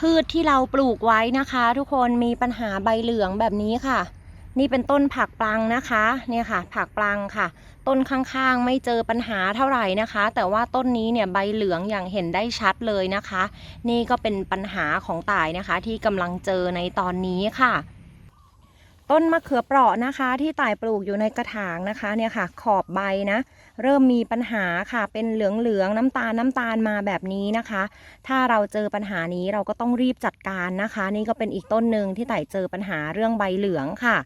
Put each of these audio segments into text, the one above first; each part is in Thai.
พืชที่เราปลูกไว้นะคะ ทุกคนมีปัญหาใบเหลืองแบบนี้ค่ะ นี่เป็นต้นผักปลังนะคะเนี่ยค่ะ ผักปลังค่ะ ต้นข้างๆไม่เจอปัญหาเท่าไหร่นะคะ แต่ว่าต้นนี้เนี่ยใบเหลืองอย่างเห็นได้ชัดเลยนะคะ นี่ก็เป็นปัญหาของต่ายนะคะ ที่กำลังเจอในตอนนี้ค่ะ ต้นมะเขือเปราะนะคะ ที่ต่ายปลูกอยู่ในกระถางนะคะเนี่ยค่ะ ขอบใบนะ เริ่มมีปัญหาค่ะเป็นเหลืองๆน้ำตาลน้ำตาลมาแบบนี้นะคะ ถ้าเราเจอปัญหานี้เราก็ต้องรีบจัดการนะคะ นี่ก็เป็นอีกต้นหนึ่งที่ไต่เจอปัญหาเรื่องใบเหลืองค่ะ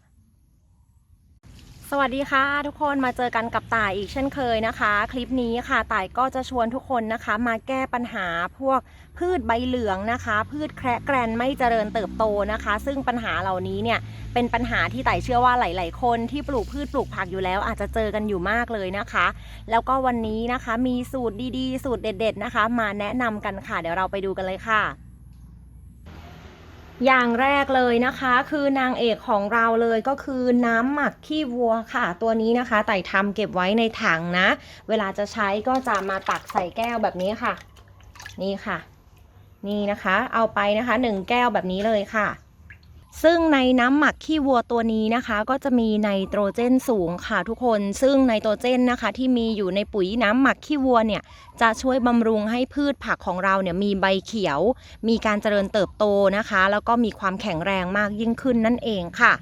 สวัสดีค่ะ ทุกคนมาเจอกันกับต่ายอีกเช่นเคยนะคะ คลิปนี้ค่ะต่ายก็จะชวนทุกคนนะคะ มาแก้ปัญหาพวกพืชใบเหลืองนะคะ พืชแคระแกรนไม่เจริญเติบโตนะคะ ซึ่งปัญหาเหล่านี้เนี่ยเป็นปัญหาที่ไต่เชื่อว่าหลาย ๆ คนที่ปลูกพืชปลูกผักอยู่แล้วอาจจะเจอกันอยู่มากเลยนะคะ แล้วก็วันนี้นะคะมีสูตรดีๆ สูตรเด็ด ๆ นะคะ มาแนะนำกันค่ะ เดี๋ยวเราไปดูกันเลยค่ะ อย่างแรกเลยนะคะคือนางเอกของเราเลยก็คือน้ำหมักขี้วัวค่ะ ตัวนี้นะคะไต่ทำเก็บไว้ในถังนะ เวลาจะใช้ก็จะมาตักใส่แก้วแบบนี้ค่ะ นี่ค่ะ นี่นะคะ เอาไปนะคะหนึ่งแก้วแบบนี้เลยค่ะ ซึ่งในน้ำหมักขี้วัวตัวนี้นะคะ ก็จะมีไนโตรเจนสูงค่ะทุกคน ซึ่งไนโตรเจนนะคะ ที่มีอยู่ในปุ๋ยน้ำหมักขี้วัวเนี่ยจะช่วยบำรุงให้พืชผักของเราเนี่ยมีใบเขียว มีการเจริญเติบโตนะคะ แล้วก็มีความแข็งแรงมากยิ่งขึ้นนั่นเองค่ะ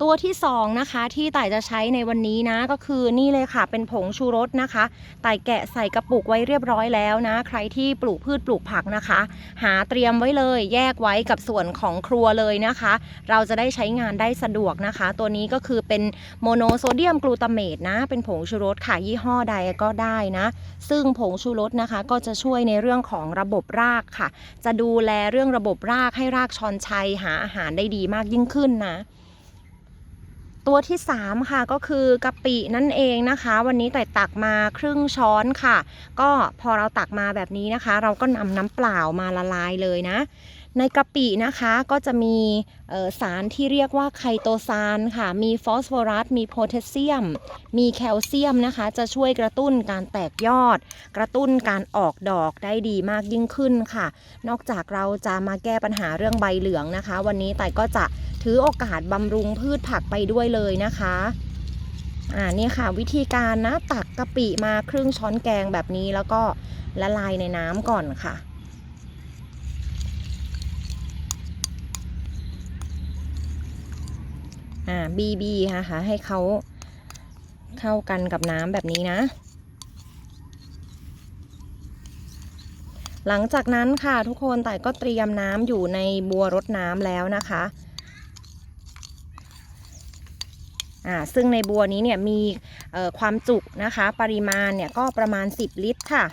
ตัวที่สองนะคะที่ต่ายจะใช้ในวันนี้นะก็คือนี่เลยค่ะเป็นผงชูรสนะคะต่ายแกะใส่กระปุกไว้เรียบร้อยแล้วนะ ใครที่ปลูกพืชปลูกผักนะคะ หาเตรียมไว้เลยแยกไว้กับส่วนของครัวเลยนะคะ เราจะได้ใช้งานได้สะดวกนะคะ ตัวนี้ก็คือเป็นโมโนโซเดียมกลูตาเมตนะ เป็นผงชูรสค่ะยี่ห้อใดก็ได้นะ ซึ่งผงชูรสนะคะก็จะช่วยในเรื่องของระบบรากค่ะ จะดูแลเรื่องระบบรากให้รากชอนชัยหาอาหารได้ดีมากยิ่งขึ้นนะ ตัวที่ 3 ค่ะก็คือกะปินั่นเองนะคะ วันนี้แต่ตักมาครึ่งช้อนค่ะ ก็พอเราตักมาแบบนี้นะคะ เราก็นำน้ำเปล่ามาละลายเลยนะ ในกะปินะคะก็จะมีสารที่เรียกว่าไคโตซานค่ะ มีฟอสฟอรัส มีโพแทสเซียม มีแคลเซียมนะคะ จะช่วยกระตุ้นการแตกยอด กระตุ้นการออกดอกได้ดีมากยิ่งขึ้นค่ะ นอกจากเราจะมาแก้ปัญหาเรื่องใบเหลืองนะคะ วันนี้แต่ก็จะถือโอกาสบำรุงพืชผักไปด้วยเลยนะคะอ่านี่ค่ะวิธีการนะตักกะปิมาครึ่งช้อนแกงแบบนี้แล้วก็ละลายในน้ำก่อนค่ะ อ่าบีบีนะคะให้เขาเข้ากันกับน้ำแบบนี้นะ หลังจากนั้นค่ะทุกคนแต่ก็เตรียมน้ำอยู่ในบัวรดน้ำแล้วนะคะอ่าซึ่งในบัวนี้เนี่ยมีความจุนะคะ ปริมาณเนี่ยก็ประมาณ 10 ลิตรค่ะ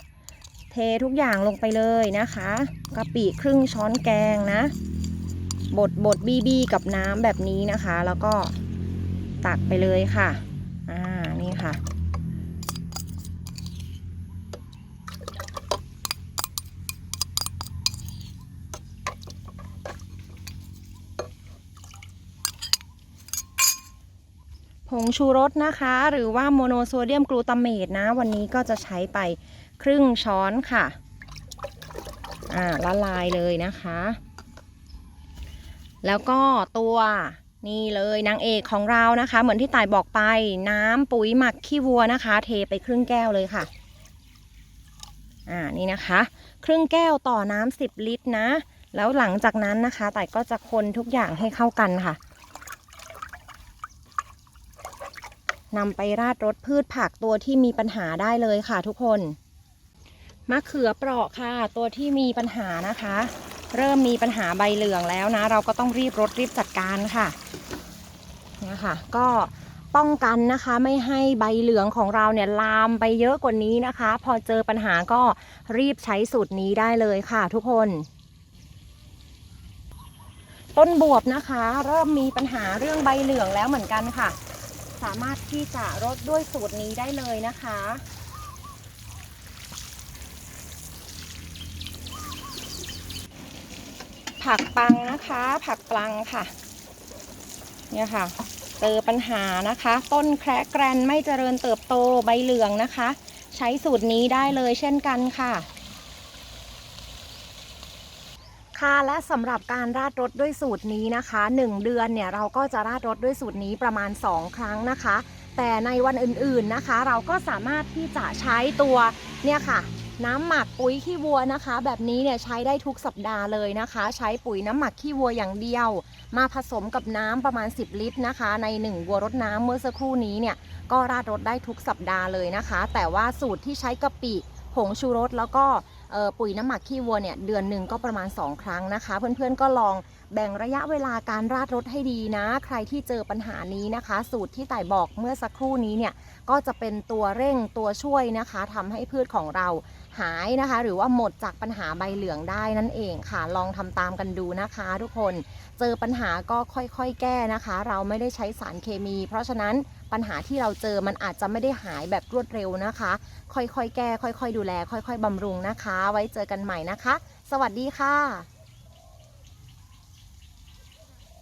เททุกอย่างลงไปเลยนะคะกะปิครึ่งช้อนแกงนะ บดบดบีบีกับน้ำแบบนี้นะคะ แล้วก็ตักไปเลยค่ะ อ่า นี่ค่ะ ผงชูรสนะคะ หรือว่าโมโนโซเดียมกลูตาเมตนะ วันนี้ก็จะใช้ไปครึ่งช้อนค่ะ อ่า ละลายเลยนะคะ แล้วก็ตัวนี่เลยนางเอกของเรานะคะ เหมือนที่ต่ายบอกไปน้ำปุ๋ยหมักขี้วัวนะคะ เทไปครึ่งแก้วเลยค่ะ อ่านี่นะคะ ครึ่งแก้วต่อน้ำสิบลิตรนะ แล้วหลังจากนั้นนะคะต่ายก็จะคนทุกอย่างให้เข้ากันค่ะนำไปราดรสพืชผักตัวที่มีปัญหาได้เลยค่ะทุกคน มะเขือเปราะค่ะ ตัวที่มีปัญหานะคะ เริ่มมีปัญหาใบเหลืองแล้วนะ เราก็ต้องรีบรดรีบจัดการค่ะเนี่ยค่ะ ก็ป้องกันนะคะไม่ให้ใบเหลืองของเราเนี่ยลามไปเยอะกว่านี้นะคะ พอเจอปัญหาก็รีบใช้สูตรนี้ได้เลยค่ะทุกคน ต้นบวบนะคะ เริ่มมีปัญหาเรื่องใบเหลืองแล้วเหมือนกันค่ะ สามารถที่จะรดด้วยสูตรนี้ได้เลยนะคะ ผักปังนะคะ ผักปลังค่ะ เนี่ยค่ะ เจอปัญหานะคะ ต้นแคระแกรนไม่เจริญเติบโตใบเหลืองนะคะ ใช้สูตรนี้ได้เลยเช่นกันค่ะค่ะและสำหรับการราดรถด้วยสูตรนี้นะคะ 1 เดือนเนี่ยเราก็จะราดรถด้วยสูตรนี้ประมาณ 2 ครั้งนะคะ แต่ในวันอื่นๆนะคะ เราก็สามารถที่จะใช้ตัวเนี่ยค่ะ น้ำหมักปุ๋ยขี้วัวนะคะ แบบนี้เนี่ยใช้ได้ทุกสัปดาห์เลยนะคะ ใช้ปุ๋ยน้ำหมักขี้วัวอย่างเดียว มาผสมกับน้ำประมาณ 10 ลิตรนะคะ ใน 1 วัวรดน้ำเมื่อสักครู่นี้เนี่ยก็ราดรดได้ทุกสัปดาห์เลยนะคะ แต่ว่าสูตรที่ใช้กะปิผงชูรสแล้วก็ ปุ๋ยน้ำหมักขี้วัวเนี่ยเดือนหนึ่งก็ประมาณ 2 ครั้งนะคะ เพื่อนๆก็ลองแบ่งระยะเวลาการราดรถให้ดีนะ ใครที่เจอปัญหานี้นะคะ สูตรที่ต่ายบอกเมื่อสักครู่นี้เนี่ยก็จะเป็นตัวเร่งตัวช่วยนะคะทำให้พืชของเราหายนะคะ หรือว่าหมดจากปัญหาใบเหลืองได้นั่นเองค่ะ ลองทำตามกันดูนะคะ ทุกคนเจอปัญหาก็ค่อยๆ แก้นะคะ เราไม่ได้ใช้สารเคมี เพราะฉะนั้น ปัญหาที่เราเจอมันอาจจะไม่ได้หายแบบรวดเร็วนะคะ ค่อยๆ แก้ ค่อย ๆ ดูแล ค่อย ๆบำรุงนะคะ ไว้เจอกันใหม่นะคะ สวัสดีค่ะ